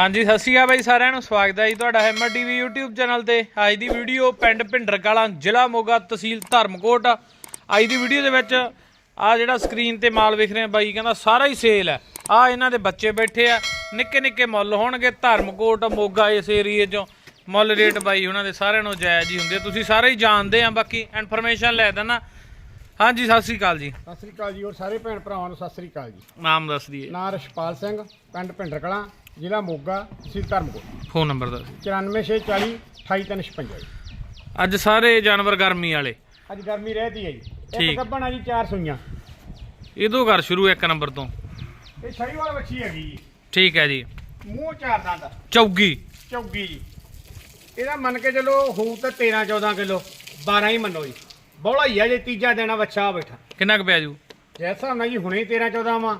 ਹਾਂਜੀ ਸਤਿ ਸ਼੍ਰੀ ਅਕਾਲ ਬਾਈ ਸਾਰਿਆਂ ਨੂੰ। ਸਵਾਗਤ ਹੈ ਜੀ ਤੁਹਾਡਾ ਹੈਮਰ ਟੀਵੀ YouTube ਚੈਨਲ ਤੇ। ਅੱਜ ਦੀ ਵੀਡੀਓ ਪਿੰਡ ਭਿੰਡਰ ਕਲਾਂ ਜ਼ਿਲ੍ਹਾ ਮੋਗਾ ਤਹਿਸੀਲ ਧਰਮਕੋਟ। ਅੱਜ ਦੀ ਵੀਡੀਓ ਦੇ ਵਿੱਚ ਆ ਜਿਹੜਾ ਸਕਰੀਨ ਤੇ ਮਾਲ ਵੇਖ ਰਹੇ ਆ ਬਾਈ ਕਹਿੰਦਾ ਸਾਰਾ ਹੀ ਸੇਲ ਹੈ। ਆ ਇਹਨਾਂ ਦੇ ਬੱਚੇ ਬੈਠੇ ਆ। ਨਿੱਕੇ ਨਿੱਕੇ ਮੁੱਲ ਹੋਣਗੇ ਧਰਮਕੋਟ ਮੋਗਾ ਇਸ ਏਰੀਏ 'ਚੋਂ। ਮੁੱਲ ਰੇਟ ਬਾਈ ਉਹਨਾਂ ਦੇ ਸਾਰਿਆਂ ਨੂੰ ਜਾਇਜ਼ ਹੀ ਹੁੰਦੇ ਤੁਸੀਂ ਸਾਰੇ ਹੀ ਜਾਣਦੇ ਆ ਬਾਕੀ ਇਨਫੋਰਮੇਸ਼ਨ ਲੈ ਦੇਣਾ ਹਾਂਜੀ ਸਤਿ ਸ਼੍ਰੀ ਅਕਾਲ ਜੀ। ਸਤਿ ਸ੍ਰੀ ਅਕਾਲ ਜੀ ਔਰ ਸਾਰੇ ਭੈਣ ਭਰਾਵਾਂ ਨੂੰ ਸਤਿ ਸ੍ਰੀ ਅਕਾਲ ਜੀ। ਨਾਮ ਦੱਸ ਦਈਏ। ਨਾਂ ਰਸ਼ਪਾਲ ਸਿੰਘ ਪਿੰਡ ਭਿੰਡਰ ਕਲਾਂ ਜ਼ਿਲ੍ਹਾ ਮੋਗਾ ਤਹਿਸੀਲ ਧਰਮਕੋਟ। ਫੋਨ ਨੰਬਰ ਦੱਸ। 94640 28356 ਅੱਜ ਸਾਰੇ ਜਾਨਵਰ ਗਰਮੀ ਵਾਲੇ। ਅੱਜ ਗਰਮੀ ਰਹਦੀ ਹੈ ਜੀ। ਠੀਕ। ਇੱਕ ਗੱਬਣ ਆ ਜੀ ਚਾਰ ਸੂਈਆਂ। ਇਹਦੋਂ ਕਰ ਸ਼ੁਰੂ ਇੱਕ ਨੰਬਰ ਤੋਂ। ਇਹ ਛੜੀ ਵਾਲਾ ਬੱਚੀ ਹੈਗੀ ਜੀ। ਠੀਕ ਹੈ ਜੀ। ਮੂੰਹ ਚਾਰ ਦੰਦ ਚੌਗੀ। ਚੌਗੀ ਜੀ। ਇਹਦਾ ਮੰਨ ਕੇ ਚਲੋ ਹੋਊ ਤਾਂ 13 14 ਕਿਲੋ। 12 ਹੀ ਮੰਨੋ ਜੀ। ਬੋਲਾ ਹੀ ਆ ਜੇ ਤੀਜਾ ਦੇਣਾ ਆ ਬੈਠਾ। ਕਿੰਨਾ ਕੁ ਪਿਆ ਜੂ? ਜਿਸ ਹਿਸਾਬ ਨਾਲ ਜੀ ਹੁਣੇ 13 14 ਵਾ।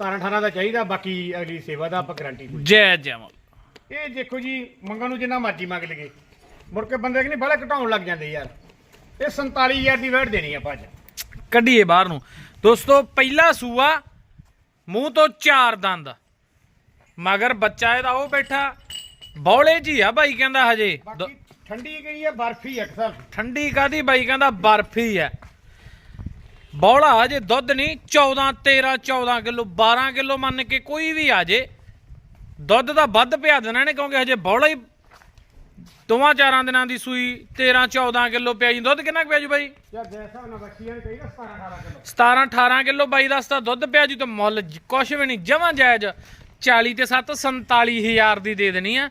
17 18 ਦਾ ਚਾਹੀਦਾ ਬਾਕੀ ਅਗਲੀ ਸੇਵਾ ਦਾ ਆਪਾਂ ਗਾਰੰਟੀ ਕੋਈ। ਜੈ ਜਮਲ ਇਹ ਦੇਖੋ ਜੀ ਮੰਗਣ ਨੂੰ ਜਿੰਨਾ ਮਰਜ਼ੀ ਮੰਗ ਲਈਏ। ਮੁੜ ਕੇ ਬੰਦੇ ਕਿ ਨਹੀਂ ਬੜਾ ਘਟਾਉਣ ਲੱਗ ਜਾਂਦੇ ਯਾਰ। ਇਹ 47000 ਦੀ ਵੈਟ ਦੇਣੀ ਆਪਾਂ ਅੱਜ। ਕੱਢੀਏ ਬਾਹਰ ਨੂੰ। ਦੋਸਤੋ ਪਹਿਲਾ ਸੂਆ ਮੂੰਹ ਤੋਂ ਚਾਰ ਦੰਦ। ਮਗਰ ਬੱਚਾ ਇਹਦਾ ਉਹ ਬੈਠਾ। ਬੌਲੇ ਜੀ ਆ ਬਾਈ ਕਹਿੰਦਾ ਹਜੇ। ਠੰਡੀ ਗਈ ਹੈ ਬਰਫੀ ਅਕਸਰ ਠੰਡੀ ਕਾਦੀ ਬਾਈ ਕਹਿੰਦਾ ਬਰਫੀ ਹੈ ਬੌਲਾ ਹਜੇ ਦੁੱਧ ਨਹੀਂ 14 13 14 ਕਿਲੋ 12 ਕਿਲੋ ਮੰਨ ਕੇ ਕੋਈ ਵੀ ਆ ਜੇ ਦੁੱਧ ਦਾ ਵੱਧ ਪਿਆ ਦੇਣਾ ਨੇ ਕਿਉਂਕਿ ਹਜੇ ਬੌਲਾ ਹੀ ਦੋਵਾਂ ਚਾਰਾਂ ਦਿਨਾਂ ਦੀ ਸੂਈ 13 14 ਕਿਲੋ ਪਿਆ ਜੀ। ਦੁੱਧ ਕਿੰਨਾ ਕੁ ਪਿਆ ਜੀ ਬਾਈ? ਯਾਰ ਜੈਸਾ ਨਾ ਬੱਚੀਆਂ ਨੇ ਕਹੀ ਨਾ 17 18 ਕਿਲੋ। 17 18 ਕਿਲੋ ਬਾਈ ਦੱਸਦਾ ਦੁੱਧ ਪਿਆ ਜੀ ਤੇ ਮੁੱਲ ਜ- ਕੁਛ ਵੀ ਨਹੀਂ ਜਮਾਂ ਜਾਇਜ਼ 40 ਤੇ 7 47000 ਦੀ ਦੇ ਦੇਣੀ ਆ।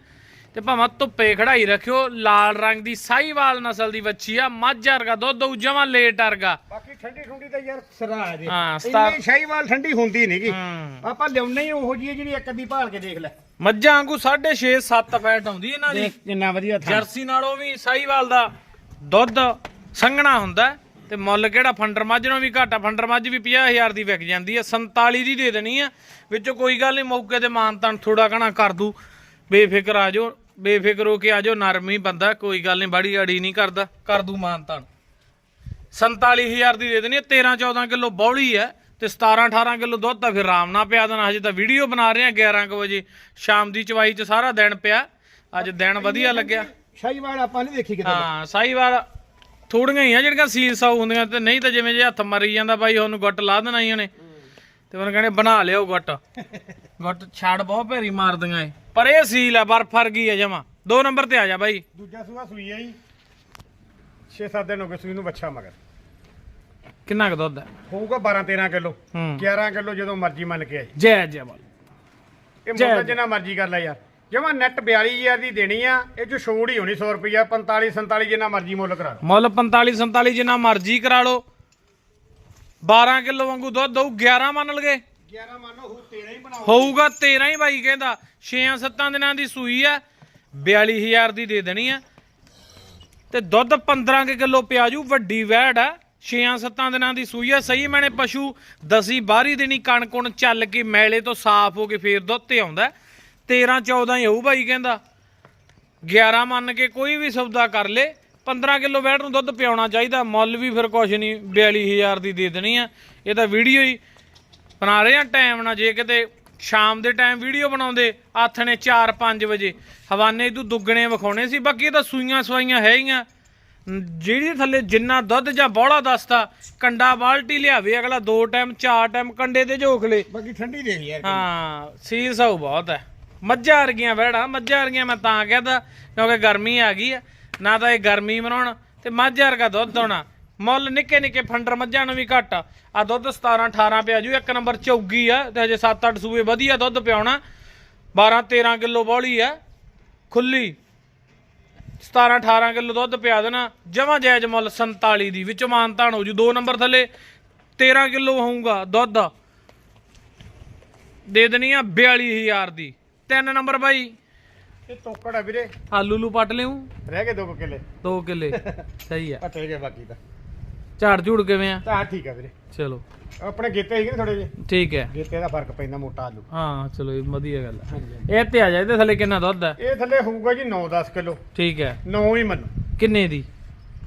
ਤੇ ਭਾਵੇਂ ਧੁੱਪੇ ਖੜਾਈ ਰੱਖਿਓ ਲਾਲ ਰੰਗ ਦੀ ਸਾਈਵਾਲ ਨਸਲ ਦੀ ਵੱਛੀ ਆ ਮੱਝ ਵਰਗਾ ਦੁੱਧ ਉਹ ਜਮਾਂ ਲੇਟ ਵਰਗਾ। ਬਾਕੀ ਠੰਡੀ ਠੰਡੀ ਤਾਂ ਯਾਰ ਸਰਾ ਹੈ ਜੀ। ਹਾਂ, ਸਤਾ- ਇੰਨੀ ਸ਼ਾਹੀਵਾਲ ਠੰਡੀ ਹੁੰਦੀ ਨਹੀਂਗੀ ਹੂੰ। ਆਪਾਂ ਲਿਆਉਣੇ ਹੀ ਉਹੋ ਜੀ ਜਿਹੜੀ ਇੱਕ ਅੱਧੀ ਭਾਲ ਕੇ ਦੇਖ ਲੈ। ਮੱਝਾਂ ਵਾਂਗੂ 6.5 7 ਫੈਟ ਆਉਂਦੀ ਇਹਨਾਂ ਦੀ। ਜਿੰਨਾ ਵਧੀਆ ਥਾਂ। ਜਰਸੀ ਨਾਲੋਂ ਵੀ ਸਾਈਵਾਲ ਦਾ ਦੁੱਧ ਸੰਘਣਾ ਹੁੰਦਾ ਹੈ। ਤੇ ਮੁੱਲ ਕਿਹੜਾ? ਫੰਡਰ ਮੱਝ ਨੂੰ ਵੀ ਘਾਟਾ ਫੰਡਰ ਮੱਝ ਵੀ 50000 ਦੀ ਵਿਕ ਜਾਂਦੀ ਹੈ 47 ਦੀ ਦੇ ਦੇਣੀ ਆ। ਵਿੱਚੋਂ ਕੋਈ ਗੱਲ ਨਹੀਂ ਮੌਕੇ ਤੇ ਮਾਨਤਾਨ ਥੋੜਾ ਕਣਾ ਕਰ ਦੂ। ਬੇਫਿਕਰ ਆ ਜਾਓ। ਬੇਫਿਕਰ ਹੋ ਕੇ ਆ ਜਾਓ ਨਰਮ ਹੀ ਬੰਦਾ ਕੋਈ ਗੱਲ ਨਹੀਂ ਬਾੜੀ ਅੜੀ ਨਹੀਂ ਕਰਦਾ ਕਰ ਦੂ ਮਾਨਤਾਨ 47000 ਦੀ ਦੇ ਦੇਣੀ ਹੈ 13 14 ਕਿਲੋ ਬੌਲੀ ਹੈ ਤੇ 17 18 ਕਿਲੋ ਦੁੱਧ ਤਾਂ ਫਿਰ ਆਰਾਮ ਨਾਲ ਪਿਆ ਦੇਣਾ। ਹਜੇ ਤਾਂ ਵੀਡੀਓ ਬਣਾ ਰਹੇ ਆ 11 ਕੁ ਵਜੇ। ਸ਼ਾਮ ਦੀ ਚਵਾਈ 'ਚ ਸਾਰਾ ਦਿਨ ਪਿਆ। ਅੱਜ ਦਿਨ ਵਧੀਆ ਲੱਗਿਆ। ਸ਼ਾਹੀਵਾਲ ਆਪਾਂ ਨਹੀਂ ਦੇਖੀ ਕਿਤੇ। ਹਾਂ ਸਾਈਵਾਲ ਥੋੜੀਆਂ ਹੀ ਆ ਜਿਹੜੀਆਂ ਸੀਲ ਸਾਊ ਹੁੰਦੀਆਂ ਤੇ ਨਹੀਂ ਤਾਂ ਜਿਵੇਂ ਜੇ ਹੱਥ ਮਰੀ ਜਾਂਦਾ ਬਾਈ ਉਹਨੂੰ ਗੁੱਟ ਲਾ ਦੇਣਾ ਹੀ ਉਹਨੇ। ਤੇ ਉਹਨੇ ਕਹਿੰਦੇ ਬਣਾ ਲਿਓ ਗੁੱਟ। ਗੁੱਟ ਛਾੜ ਬਹੁਤ ਭੇਰੀ ਮਾਰਦੀਆਂ ਏ ਪਰ ਇਹ ਸੀਲ ਆ ਬਰਫ ਵਰਗੀ ਆ ਜਮਾ। ਦੋ ਨੰਬਰ ਤੇ ਆ ਜਾ ਬਾਈ। ਦੂਜਾ ਸੂਆ ਸੂਈ ਹੈ ਜੀ। 6-7 ਦਿਨ ਹੋ ਗਏ ਸੂਈ ਨੂੰ ਬੱਚਾ ਮਗਰ। ਕਿੰਨਾ ਕੁ ਦੁੱਧ ਹੈ ਹੋਊਗਾ 12-13 ਕਿਲੋ। ਹੂੰ। 11 ਕਿਲੋ ਜਦੋਂ ਮਰਜ਼ੀ ਮੰਨ ਕੇ ਆਈ। ਜੈ ਜੈ ਬਾਲ ਇਹ ਜੈ ਮੁੱਲ ਜੀ। ਜਿੰਨਾ ਮਰਜ਼ੀ ਕਰ ਲੈ ਯਾਰ। ਜਮਾ ਨੈਟ 42000 ਦੀ ਦੇਣੀ ਆ ਇਹ ਚ ਛੋੜ ਹੀ ਹੋਣੀ 100 ਰੁਪਿਆ 45 47 ਜਿੰਨਾ ਮਰਜ਼ੀ ਮੁੱਲ ਕਰਾ ਲਓ। ਮੁੱਲ 45 47 ਜਿੰਨਾ ਮਰਜ਼ੀ ਕਰਾ ਲਓ। 12 ਕਿਲੋ ਵਾਂਗੂ ਦੁੱਧ ਦਊ 11 ਮੰਨ ਲਗੇ? 11 ਮੰਨੋ ਹੋ 13 ਹੀ ਬਣਾਓ। ਹੋਊਗਾ 13 ਹੀ ਬਾਈ ਕਹਿੰਦਾ। 6-7 ਦਿਨਾਂ ਦੀ ਸੂਈ ਆ 42000 ਦੀ ਦੇ ਦੇਣੀ ਆ। ਤੇ ਦੁੱਧ 15 ਕਿਲੋ ਪਿਆਜੂ ਵੱਡੀ ਵੈੜ ਆ। 6-7 ਦਿਨਾਂ ਦੀ ਸੂਈ ਆ ਸਹੀ ਮੈਨੇ ਪਸ਼ੂ ਦਸੀ ਬਾਹਰੀ ਦਿਨੀ ਕਣਕੁਣ ਚੱਲ ਕੇ ਮੈਲੇ ਤੋਂ ਸਾਫ਼ ਹੋ ਕੇ ਫੇਰ ਦੁੱਧ ਤੇ ਆਉਂਦਾ। 13-14 ਹੀ ਹੋਊ ਬਾਈ ਕਹਿੰਦਾ। 11 ਮੰਨ ਕੇ ਕੋਈ ਵੀ ਸੌਦਾ ਕਰ ਲੇ। 15 ਕਿਲੋ ਵੈਟ ਨੂੰ ਦੁੱਧ ਪਿਆਉਣਾ ਚਾਹੀਦਾ ਮੁੱਲ ਵੀ ਫਿਰ ਕੁਛ ਨਹੀਂ 42000 ਦੀ ਦੇ ਦੇਣੀ ਆ। ਇਹ ਤਾਂ ਵੀਡੀਓ ਹੀ ਬਣਾ ਰਹੇ ਆ ਟਾਈਮ ਨਾਲ ਜੇ ਕਿਤੇ ਸ਼ਾਮ ਦੇ ਟਾਈਮ ਵੀਡੀਓ ਬਣਾਉਂਦੇ ਆਥਣੇ 4-5 ਵਜੇ। ਹਵਾਨੇ ਤੋਂ ਦੁੱਗਣੇ ਵਿਖਾਉਣੇ ਸੀ ਬਾਕੀ ਇਹ ਤਾਂ ਸੂਈਆਂ ਸਵਾਈਆਂ ਹੈ ਹੀਆਂ ਜਿਹੜੀ ਥੱਲੇ ਜਿੰਨਾ ਦੁੱਧ ਜਾਂ ਬੋਲਾ ਦੱਸਦਾ ਕੰਡਾ ਬਾਲਟੀ ਲਿਆਵੇ ਅਗਲਾ ਦੋ ਟਾਈਮ ਚਾਰ ਟਾਈਮ ਕੰਡੇ ਤੇ ਝੋਕ ਲੇ। ਬਾਕੀ ਠੰਡੀ ਦੇਖ ਯਾਰ ਹਾਂ ਸੀਲ ਸਾਊ ਬਹੁਤ ਹੈ ਮੱਝਾਂ ਵਰਗੀਆਂ ਵੜਾ ਮੱਝਾਂ ਵਰਗੀਆਂ ਮੈਂ ਤਾਂ ਕਹਿੰਦਾ ਕਿਉਂਕਿ ਗਰਮੀ ਆ ਗਈ ਆ। ਨਾ ਤਾਂ ਇਹ ਗਰਮੀ ਮਨਾਉਣ ਤੇ ਮੱਝ ਵਰਗਾ ਦੁੱਧ ਹੋਣਾ ਮੁੱਲ ਨਿੱਕੇ ਨਿੱਕੇ ਫੰਡਰ ਮੱਝਾਂ ਨੂੰ ਵੀ ਘੱਟ। ਆ ਆਹ ਦੁੱਧ 17 18 ਪਿਆ ਜੂ, ਇੱਕ ਨੰਬਰ ਚੌਗੀ ਆ ਤੇ ਹਜੇ 7-8 ਸੂਏ ਵਧੀਆ ਦੁੱਧ ਪਿਆਉਣਾ। 12 13 ਕਿਲੋ ਬੋਲੀ ਆ, ਖੁੱਲੀ। 17 18 ਕਿਲੋ ਦੁੱਧ ਪਿਆ ਦੇਣਾ। ਜਮਾ ਜਾਇਜ਼ ਮੁੱਲ 47 ਦੀ, ਵਿੱਚ ਮਾਨਤਾਨ ਹੋ ਜੂ ਦੋ ਨੰਬਰ ਥੱਲੇ। 13 ਕਿਲੋ ਹੋਊਗਾ ਦੁੱਧ। ਦੇ ਦੇਣੀ ਆ 42000 ਦੀ। ਤਿੰਨ ਨੰਬਰ ਬਾਈ। ਇਹ ਤੋਕੜ ਆ ਵੀਰੇ। ਆਲੂ ਲੂ ਪੱਟ ਲਿਓ। ਰਹਿ ਗਏ ਦੋ ਕੁ ਕਿੱਲੇ। 2 ਕਿੱਲੇ। ਸਹੀ ਆ। ਪੱਟੇ ਗਏ ਬਾਕੀ ਤਾਂ। ਝਾੜ ਝੂੜ ਕਿਵੇਂ ਆ? ਤਾਂ ਠੀਕ ਆ ਵੀਰੇ। ਚਲੋ। ਆਪਣੇ ਗੇਤੇ ਸੀਗੇ ਥੋੜੇ ਜਿਹੇ? ਠੀਕ ਹੈ। ਗੇਤੇ ਦਾ ਫ਼ਰਕ ਪੈਂਦਾ ਮੋਟਾ ਆਲੂ। ਹਾਂ ਚਲੋ ਇਹ ਵਧੀਆ ਗੱਲ ਹਾਂਜੀ। ਇਹ ਤੇ ਆ ਜਾ ਇਹਦੇ ਥੱਲੇ ਕਿੰਨਾ ਦੁੱਧ ਹੈ ਇਹ ਥੱਲੇ ਹੋਊਗਾ ਜੀ 9-10 ਕਿਲੋ। ਠੀਕ ਹੈ। 9 ਹੀ ਮੰਨੋ ਕਿੰਨੇ ਦੀ?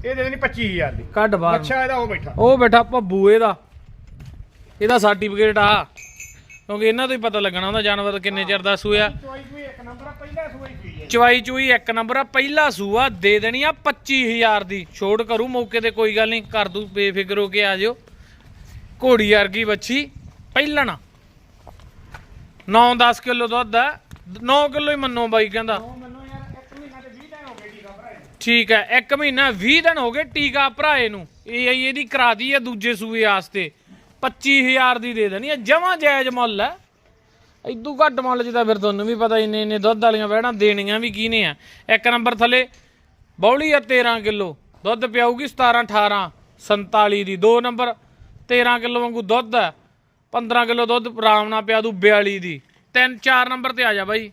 ਇਹ ਦੇ ਦੇਣੀ 25000 ਦੀ। ਕੱਢ ਬਾਹਰ। ਅੱਛਾ ਇਹਦਾ ਉਹ ਬੈਠਾ। ਉਹ ਬੈਠਾ ਭੱਬੂ ਇਹਦਾ। ਇਹਦਾ ਸਰਟੀਫਿਕੇਟ ਆ। ਕਿਉਂਕਿ ਇਹਨਾਂ ਤੋਂ ਹੀ ਪਤਾ ਲੱਗਣਾ ਹੁੰਦਾ ਜਾਨਵਰ ਕਿੰਨੇ ਚਿਰ ਦਾ ਸੂਆ। ਚੋਈ ਵੀ ਇੱਕ ਨੰਬਰ ਆ ਪਹਿਲਾ ਸੂਈ ਪਈ ਹੈ? ਚਵਾਈ ਚੂਈ ਇੱਕ ਨੰਬਰ ਆ ਪਹਿਲਾ ਸੂਆ ਦੇ ਦੇਣੀ ਆ 25000 ਦੀ। ਛੋੜ ਕਰੂ ਮੌਕੇ ਤੇ ਕੋਈ ਗੱਲ ਨਹੀਂ ਕਰ ਦੂ ਬੇਫਿਕਰ ਹੋ ਕੇ ਆ ਜਿਓ। ਘੋੜੀ ਵਰਗੀ ਬੱਚੀ ਪਹਿਲਣਾ 9-10 ਕਿਲੋ ਦੁੱਧ ਆ 9 ਕਿਲੋ ਹੀ ਮੰਨੋ ਬਾਈ ਕਹਿੰਦਾ। ਉਹ ਮੈਨੂੰ ਯਾਰ ਇੱਕ ਮਹੀਨਾ ਤੇ 20 ਦਿਨ ਹੋ ਗਏ ਟੀਕਾ ਭਰਾਏ ਨੂੰ। ਠੀਕ ਹੈ ਇੱਕ ਮਹੀਨਾ 20 ਦਿਨ ਹੋ ਗਏ ਟੀਕਾ ਭਰਾਏ ਨੂੰ। ਇਹ ਆਈ ਇਹਦੀ ਕਰਾ ਦੀ ਆ ਦੂਜੇ ਸੂਏ ਵਾਸਤੇ। 25000 ਦੀ ਦੇ ਦੇਣੀ ਆ ਜਮਾਂ ਜਾਇਜ਼ ਮੁੱਲ ਹੈ ਇਦੋਂ ਘੱਟ ਮੁੱਲ ਚ ਤਾਂ ਫਿਰ ਤੁਹਾਨੂੰ ਵੀ ਪਤਾ ਇੰਨੇ ਇੰਨੇ ਦੁੱਧ ਵਾਲੀਆਂ ਵਹਿੜਾਂ ਦੇਣੀਆਂ ਵੀ ਕਿਹਨੇ ਆ। ਇੱਕ ਨੰਬਰ ਥੱਲੇ ਬੌਲੀ ਆ 13 ਕਿਲੋ ਦੁੱਧ ਪਿਆਊਗੀ 17 18 47 ਦੀ। ਦੋ ਨੰਬਰ 13 ਕਿਲੋ ਵਾਂਗੂ ਦੁੱਧ ਹੈ 15 ਕਿਲੋ ਦੁੱਧ ਆਰਾਮ ਨਾਲ ਪਿਆ ਦੂ 42 ਦੀ। ਤਿੰਨ ਚਾਰ ਨੰਬਰ ਤੇ ਆ ਜਾ ਬਾਈ।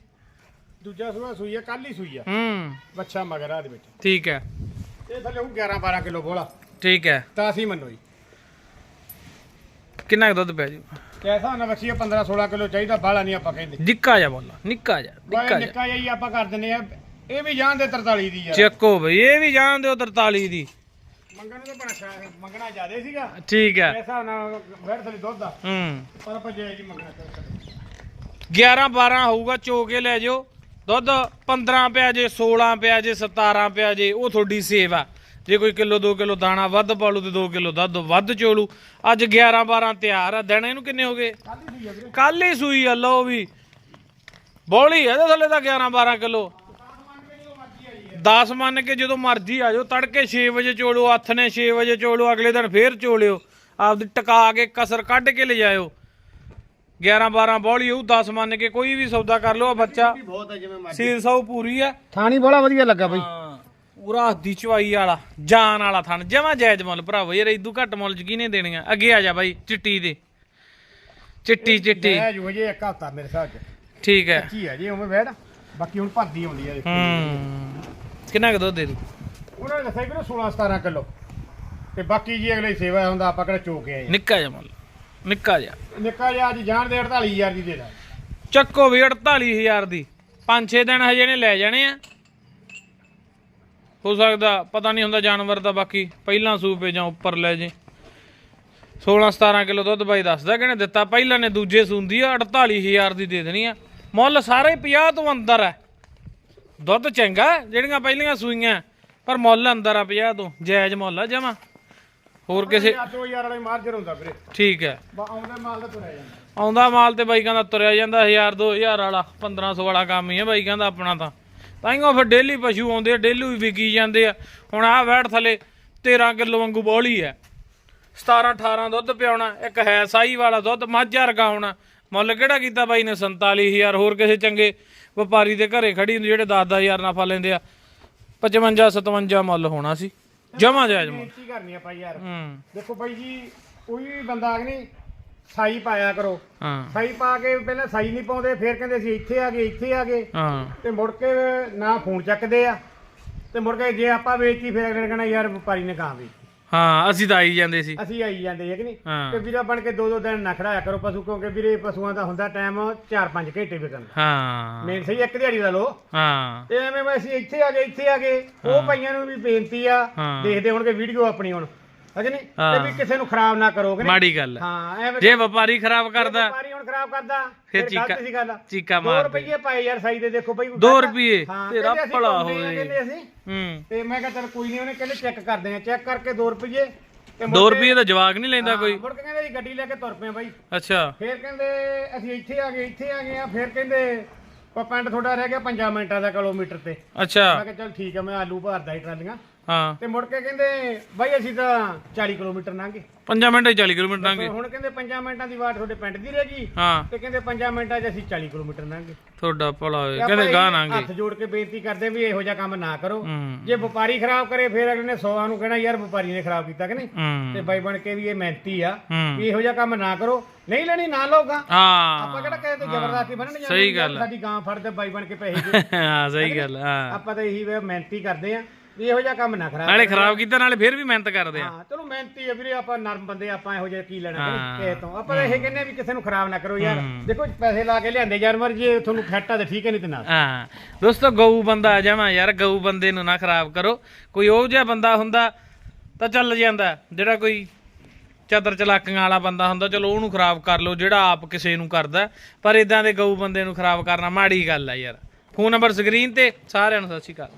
ਦੂਜਾ ਸੂਆ ਸੂਈ ਆ ਕੱਲ ਹੀ ਸੂਈ ਆ। ਹੂੰ। ਬੱਚਾ ਮਗਰ ਆ ਦੇ ਵਿੱਚ। ਠੀਕ ਹੈ। ਇਹ ਥੱਲੇ ਉਹ 11 12 ਕਿਲੋ ਬੋਲਾ। ਠੀਕ ਹੈ। ਤਾਂ ਅਸੀਂ ਮੰਨੋ ਜੀ। ਕਿੰਨਾ ਕੁ ਦੁੱਧ ਪਿਆ ਜੀ? ਕੈਸਾ ਨਾ ਬੱਚੀ 15 16 ਕਿਲੋ ਚਾਹੀਦਾ ਬਾਲਾ ਨਹੀਂ ਆਪਾਂ ਕਹਿੰਦੇ। ਨਿੱਕਾ ਜਾ ਬੋਲਾ ਨਿੱਕਾ ਜਾ ਨਿੱਕਾ ਜਾ ਨਿੱਕਾ ਜਿਹਾ ਆਪਾਂ ਕਰ ਦਿੰਦੇ ਆ ਇਹ ਵੀ ਜਾਣਦੇ 43 ਦੀ ਯਾਰ ਚੱਕੋ ਬਈ ਇਹ ਵੀ ਜਾਣਦੇ ਹੋ 43 ਦੀ। ਮੰਗਣ ਨੂੰ ਤਾਂ ਬਣਾ ਮੰਗਣਾ ਜ਼ਿਆਦੇ ਸੀਗਾ। ਠੀਕ ਹੈ। ਐਸਾ ਨਾ ਬੈਠ ਥਲੀ ਦੁੱਧ ਦਾ ਹੂੰ। ਪਰ ਆਪਾਂ ਜੇ ਜੀ ਮੰਗਣਾ ਚਾਹੀਦਾ 11 12 ਹੋਊਗਾ ਚੋ ਕੇ ਲੈ ਜਾਓ। ਦੁੱਧ 15 ਪਿਆ ਜੇ 16 ਪਿਆ ਜੇ 17 ਪਿਆ ਜੇ ਉਹ ਤੁਹਾਡੀ ਸੇਵ। ਜੇ ਕੋਈ ਕਿਲੋ 2 ਕਿਲੋ ਦਾਣਾ ਵੱਧ ਪਾਲੂ ਤੇ 2 ਕਿਲੋ ਦੁੱਧ ਵੱਧ ਚੋਲੂ। ਅੱਜ 11 12 ਤਿਆਰ ਆ। ਦਿਨ ਇਹਨੂੰ ਕਿੰਨੇ ਹੋ ਗਏ? ਕਾਹਦੀ ਸੂਈ ਆ ਵੀਰੇ ਕੱਲ ਹੀ ਸੂਈ ਆ ਲਓ ਵੀ। ਬੋਲੀ ਇਹਦੇ ਥੱਲੇ ਤਾਂ 11 12 ਕਿਲੋ। 10 ਮੰਨ ਕੇ ਜਦੋਂ ਮਰਜ਼ੀ ਆ ਜਾਓ ਤੜਕੇ 6 ਵਜੇ ਚੋਲੋ ਹੱਥ ਨੇ 6 ਵਜੇ ਚੋਲੋ ਅਗਲੇ ਦਿਨ ਫੇਰ ਚੋਲਿਓ। ਆਪਦੀ ਟਕਾ ਕੇ ਕਸਰ ਕੱਢ ਕੇ ਲਿਜਾਇਓ। 11 12 ਬੋਲੀ ਹੋਊ 10 ਮੰਨ ਕੇ ਕੋਈ ਵੀ ਸੌਦਾ ਕਰ ਲਓ ਆ ਬੱਚਾ। ਸੀਲ ਸੌ ਪੂਰੀ ਆ। ਥਾਣੀ ਬੜਾ ਵਧੀਆ ਲੱਗਾ ਬਈ। ਪੂਰਾ ਹੱਦੀ ਚਵਾਈ ਵਾਲਾ ਜਾਨ ਵਾਲਾ ਥਣ ਜਮਾ ਜਾਇਜ਼ ਮੁੱਲ ਭਰਾਵੋ ਯਾਰ ਇਦੂ ਘੱਟ ਮੁੱਲ ਚ ਕਿਹਨੇ ਦੇਣੀਆਂ। ਅੱਗੇ ਆ ਜਾ ਬਾਈ ਚਿੱਟੀ ਦੇ। ਚਿੱਟੀ ਚਿੱਟੀ। ਮੈਂ ਜੋ ਜੇ ਇੱਕ ਹਫਤਾ ਮੇਰੇ ਹਿਸਾਬ ਚ। ਠੀਕ ਹੈ। ਕੀ ਹੈ ਜੀ ਉਵੇਂ ਬੈਠ। ਬਾਕੀ ਹੁਣ ਭਰਦੀ ਆਉਂਦੀ ਹੈ ਹੂੰ। ਕਿੰਨਾ ਕੁ ਦੁੱਧ ਦੇ ਦੂ? ਉਹਨਾਂ ਨੇ ਦੱਸਿਆ ਕਿ 16 17 ਕਿਲੋ। ਤੇ ਬਾਕੀ ਜੀ ਅਗਲੇ ਸੇਵਾ ਹੁੰਦਾ ਆਪਾਂ ਕਿਹੜਾ ਚੋਕ ਆਏ ਨਿੱਕਾ ਜਿਹਾ ਮੁੱਲ ਨਿੱਕਾ ਜਿਹਾ। ਨਿੱਕਾ ਜਿਹਾ ਅੱਜ 48000 ਦੀ ਦੇ ਦਾਂ ਚੱਕੋ ਵੀ 48000 ਦੀ। 5-6 ਦਿਨ ਹਜੇ ਨੇ ਲੈ ਜਾਣੇ ਆ। ਹੋ ਸਕਦਾ ਪਤਾ ਨਹੀਂ ਹੁੰਦਾ ਜਾਨਵਰ ਦਾ ਬਾਕੀ ਪਹਿਲਾਂ ਸੂਪੇ ਜਾਂ ਉੱਪਰ ਲੈ ਜੇ। 16-17 ਕਿਲੋ ਦੁੱਧ ਬਾਈ ਦੱਸਦਾ ਕਿਹਨੇ ਦਿੱਤਾ ਪਹਿਲਾਂ ਨੇ ਦੂਜੇ ਸੂੰਦੀ ਆ 48000 ਦੀ ਦੇ ਦੇਣੀ ਆ। ਮੁੱਲ ਸਾਰੇ 50 ਤੋਂ ਅੰਦਰ ਹੈ ਦੁੱਧ ਚੰਗਾ ਜਿਹੜੀਆਂ ਪਹਿਲੀਆਂ ਸੂਈਆਂ ਪਰ ਮੁੱਲ ਅੰਦਰ ਆ 50 ਤੋਂ ਜਾਇਜ਼ ਮੁੱਲ ਆ ਜਮਾ। ਹੋਰ ਕਿਸੇ 2000 ਵਾਲੇ ਮਾਰਜਰ ਹੁੰਦਾ ਵੀਰੇ। ਠੀਕ ਹੈ। ਬਾ ਆਉਂਦਾ ਮਾਲ ਤਾਂ ਤੁਰਿਆ ਜਾਂਦਾ। ਆਉਂਦਾ ਮਾਲ ਤੇ ਬਾਈ ਕਹਿੰਦਾ ਤੁਰਿਆ ਜਾਂਦਾ 1000 2000 ਵਾਲਾ 1500 ਵਾਲਾ ਕੰਮ ਹੀ ਹੈ ਬਾਈ ਕਹਿੰਦਾ ਆਪਣਾ ਤਾਂ। ਤਾਈਓ ਫਿਰ ਡੇਲੀ ਪਸ਼ੂ ਆਉਂਦੇ ਆ ਡੇਲੀ ਵੀ ਵਿਕੀ ਜਾਂਦੇ ਆ। ਹੁਣ ਆਹ ਵੈੜ ਥਲੇ 13 ਕਿਲੋ ਵਾਂਗੂ ਬੋਲੀ ਹੈ। 17 18 ਦੁੱਧ ਪਿਆਉਣਾ ਇੱਕ ਹੈ ਸਾਈ ਵਾਲਾ ਦੁੱਧ ਮੱਝ ਵਰਗਾ ਹੋਣਾ। ਮੁੱਲ ਕਿਹੜਾ ਕੀਤਾ ਬਾਈ ਨੇ? 47000 ਹੋਰ ਕਿਸੇ ਚੰਗੇ ਵਪਾਰੀ ਦੇ ਘਰੇ ਖੜੀ ਹੁੰਦੀ ਜਿਹੜੇ 10-10000 ਨਫਾ ਲੈਂਦੇ ਆ। 55 57 ਮੁੱਲ ਹੋਣਾ ਸੀ। ਜਮਾ ਜਾਇਜ਼ ਮੁੱਲ। ਬੇਨਤੀ ਕਰਨੀ ਆਪਾਂ ਯਾਰ? ਹੂੰ। ਦੇਖੋ ਬਾਈ ਜੀ ਕੋਈ ਵੀ ਬੰਦਾ ਆ ਨਹੀਂ ਸਾਈ ਪਾਇਆ ਕਰੋ। ਹਾਂ। ਸਾਈ ਪਾ ਕੇ ਪਹਿਲਾਂ ਸਾਈ ਨਹੀਂ ਪਾਉਂਦੇ ਫਿਰ ਕਹਿੰਦੇ ਅਸੀਂ ਇੱਥੇ ਆ ਗਏ ਇੱਥੇ ਆ ਗਏ। ਹਾਂ। ਤੇ ਮੁੜ ਕੇ ਨਾ ਫੋਨ ਚੱਕਦੇ ਆ। ਤੇ ਮੁੜ ਕੇ ਜੇ ਆਪਾਂ ਵੇਚੀ ਫਿਰ ਅਗਲੇ ਨੇ ਕਹਿਣਾ ਯਾਰ ਵਪਾਰੀ ਨੇ ਕਾਂ ਵੇਚੀ। ਹਾਂ ਅਸੀਂ ਤਾਂ ਆਈ ਜਾਂਦੇ ਸੀ। ਅਸੀਂ ਆਈ ਜਾਂਦੇ ਹੈ ਕਿ ਨਹੀਂ? ਹਾਂ। ਤੇ ਵੀਰਾ ਬਣ ਕੇ ਦੋ ਦੋ ਦਿਨ ਨਾ ਖੜਾਇਆ ਕਰੋ ਪਸ਼ੂ ਕਿਉਂਕਿ ਵੀਰੇ ਪਸ਼ੂਆਂ ਦਾ ਹੁੰਦਾ ਟਾਈਮ 4-5 ਘੰਟੇ ਵਿਕਣ ਦਾ ਹਾਂ। ਮੇਨ ਸਹੀ ਇੱਕ ਦਿਹਾੜੀ ਦਾ ਲੋ। ਹਾਂ। ਤੇ ਐਵੇਂ ਮੈਂ ਅਸੀਂ ਇੱਥੇ ਆ ਗਏ ਇੱਥੇ ਆ ਗਏ। ਉਹ ਭਾਈਆਂ ਨੂੰ ਵੀ ਬੇਨਤੀ ਆ। ਹਾਂ। ਦੇਖਦੇ ਹੋਣਗੇ ਵੀਡੀਓ ਆਪਣੀ ਹੁਣ। ਹੈ ਨਹੀਂ? ਹਾਂ। ਤੇ ਵੀ ਕਿਸੇ ਨੂੰ ਖਰਾਬ ਨਾ ਕਰੋ ਕਿ ਨਹੀਂ? ਮਾੜੀ ਗੱਲ ਹੈ। ਹਾਂ ਐਵੇਂ ਜੇ ਵਪਾਰੀ ਖਰਾਬ ਕਰਦਾ ਵਪਾਰੀ ਹੁਣ ਖਰਾਬ ਕਰਦਾ ਫਿਰ ਚੀਕਾ- ਸੀ ਗੱਲ। ਚੀਕਾ 2 ਮਾਰਦੇ। ਰੁਪਏ ਪਾਏ ਯਾਰ ਸਾਈ ਦੇ ਦੇਖੋ ਭਾਈ ਦੋ ਰੁਪਈਏ? ਹਾਂ, ਤੇਰਾ ਕਹਿੰਦੇ ਅਸੀਂ ਭਲਾ ਪਾਉਂਦੇ ਆ, ਹੋਵੇ। ਕਹਿੰਦੇ ਅਸੀਂ। ਹੂੰ। ਤੇ ਮੈਂ ਕਿਹਾ ਚਲ ਕੋਈ ਨਹੀਂ ਉਹਨੇ ਕਹਿੰਦੇ ਚੈੱਕ ਕਰਦੇ ਆ ਚੈੱਕ ਕਰਕੇ 2 ਰੁਪਏ ਤੇ 2 ਰੁਪਏ ਦਾ ਜਵਾਕ ਨਹੀਂ ਲੈਂਦਾ ਕੋਈ। ਮੁੜ ਕੇ ਕਹਿੰਦੇ ਜੀ ਗੱਡੀ ਲੈ ਕੇ ਤੁਰ ਪਏ ਬਾਈ। ਅੱਛਾ। ਫਿਰ ਕਹਿੰਦੇ ਅਸੀਂ ਇੱਥੇ ਆ ਗਏ ਇੱਥੇ ਆ ਗਏ ਆ। ਫਿਰ ਕਹਿੰਦੇ ਉਹ ਪਿੰਡ ਤੁਹਾਡਾ ਰਹਿ ਗਿਆ 5 ਮਿੰਟਾਂ ਦਾ ਕਿਲੋਮੀਟਰ ਤੇ। ਅੱਛਾ। ਮੈਂ ਕਿਹਾ ਚਲ ਠੀਕ ਆ ਮੈਂ ਆਲੂ ਭਰਦਾ ਹੀ ਟਰਾਲੀਆਂ। ਹਾਂ। ਤੇ ਮੁੜ ਕੇ ਕਹਿੰਦੇ ਬਾਈ ਅਸੀਂ ਤਾਂ 40 ਕਿਲੋਮੀਟਰ ਲੰਘੇ। 5 ਮਿੰਟ 40 ਕਿਲੋਮੀਟਰ ਲੰਘੇ ਹੁਣ ਕਹਿੰਦੇ 5 ਮਿੰਟਾਂ ਦੀ ਵਾਟ ਤੁਹਾਡੇ ਪਿੰਡ ਦੀ ਰਹਿ ਗਈ। ਹਾਂ। ਤੇ ਕਹਿੰਦੇ 5 ਮਿੰਟਾਂ 'ਚ ਅਸੀਂ 40 ਕਿਲੋਮੀਟਰ ਲੰਘੇ। ਤੁਹਾਡਾ ਭਲਾ ਆਪਾਂ ਕਹਿੰਦੇ ਗਾਹ ਇਹੀ ਨਾਂਗੇ ਹੱਥ ਜੋੜ ਕੇ ਬੇਨਤੀ ਕਰਦੇ ਵੀ ਇਹੋ ਜਿਹਾ ਕੰਮ ਨਾ ਕਰੋ। ਹੂੰ। ਜੇ ਵਪਾਰੀ ਖਰਾਬ ਕਰੇ ਫਿਰ ਅਗਲੇ ਨੇ 100 ਨੂੰ ਕਹਿਣਾ ਯਾਰ ਵਪਾਰੀ ਨੇ ਖਰਾਬ ਕੀਤਾ ਕਿ ਨਹੀਂ? ਤੇ ਹੂੰ ਬਾਈ ਬਣ ਕੇ ਵੀ ਇਹ ਮਿਹਨਤੀ ਆ ਹੂੰ। ਵੀ ਇਹੋ ਜਿਹਾ ਕੰਮ ਨਾ ਕਰੋ। ਨਹੀਂ ਲੈਣੀ ਨਾ ਲੋਗਾ ਆਪਾਂ ਕਿਹੜਾ ਕਹੇ ਤੇ ਜ਼ਬਰਦਸਤੀ ਬਣਨ ਜਾਂਦੇ ਸਹੀ ਗੱਲ ਆ। ਸਾਡੀ ਗਾਂ ਫੜਦੇ ਬਾਈ ਬਣ ਕੇ ਪੈਸੇ ਦੇ ਹਾਂ ਸਹੀ ਗੱਲ ਆ, ਹਾਂ। ਆਪਾਂ ਤਾਂ ਇਹੀ ਵੇ ਮਿਹਨਤੀ ਕਰਦੇ ਆ। ਵੀ ਇਹੋ ਜਿਹਾ ਕੰਮ ਨਾ ਖਰਾਬ ਨਾਲੇ ਖਰਾਬ ਕੀਤਾ ਨਾਲੇ ਫਿਰ ਵੀ ਮਿਹਨਤ ਕਰਦੇ ਆ। ਹਾਂ ਚਲੋ ਮਿਹਨਤੀ ਆ ਵੀਰੇ ਆਪਾਂ ਨਰਮ ਬੰਦੇ ਆਪਾਂ ਇਹੋ ਜਿਹਾ ਕੀ ਲੈਣਾ ਹਾਂ। ਕਿਸੇ ਤੋਂ। ਆਪਾਂ ਇਹ ਕਹਿੰਦੇ ਆ ਵੀ ਕਿਸੇ ਨੂੰ ਖਰਾਬ ਨਾ ਕਰੋ ਯਾਰ। ਦੇਖੋ ਪੈਸੇ ਲਾ ਕੇ ਲਿਆਂਦੇ ਜਾਨਵਰ ਜੇ ਤੁਹਾਨੂੰ ਖੱਟਾ ਤਾਂ ਠੀਕ ਹੈ ਨਹੀਂ ਤੇ ਨਾ। ਹਾਂ। ਦੋਸਤੋ ਗਊ ਬੰਦਾ ਜਮਾ ਯਾਰ ਗਊ ਬੰਦੇ ਨੂੰ ਨਾ ਖਰਾਬ ਕਰੋ। ਕੋਈ ਉਹ ਜਿਹਾ ਬੰਦਾ ਹੁੰਦਾ ਤਾਂ ਚੱਲ ਜਾਂਦਾ। ਜਿਹੜਾ ਕੋਈ ਚਤਰ ਚਲਾਕੀਆਂ ਵਾਲਾ ਬੰਦਾ ਹੁੰਦਾ ਚਲੋ ਉਹਨੂੰ ਖਰਾਬ ਕਰ ਲਓ ਜਿਹੜਾ ਆਪ ਕਿਸੇ ਨੂੰ ਕਰਦਾ। ਪਰ ਇਦਾਂ ਦੇ ਗਊ ਬੰਦੇ ਨੂੰ ਖਰਾਬ ਕਰਨਾ ਮਾੜੀ ਗੱਲ ਆ ਯਾਰ। ਫੋਨ ਨੰਬਰ ਸਕਰੀਨ ਤੇ ਸਾਰਿਆਂ ਨੂੰ ਸਤਿ ਸ਼੍ਰੀ ਅਕਾਲ।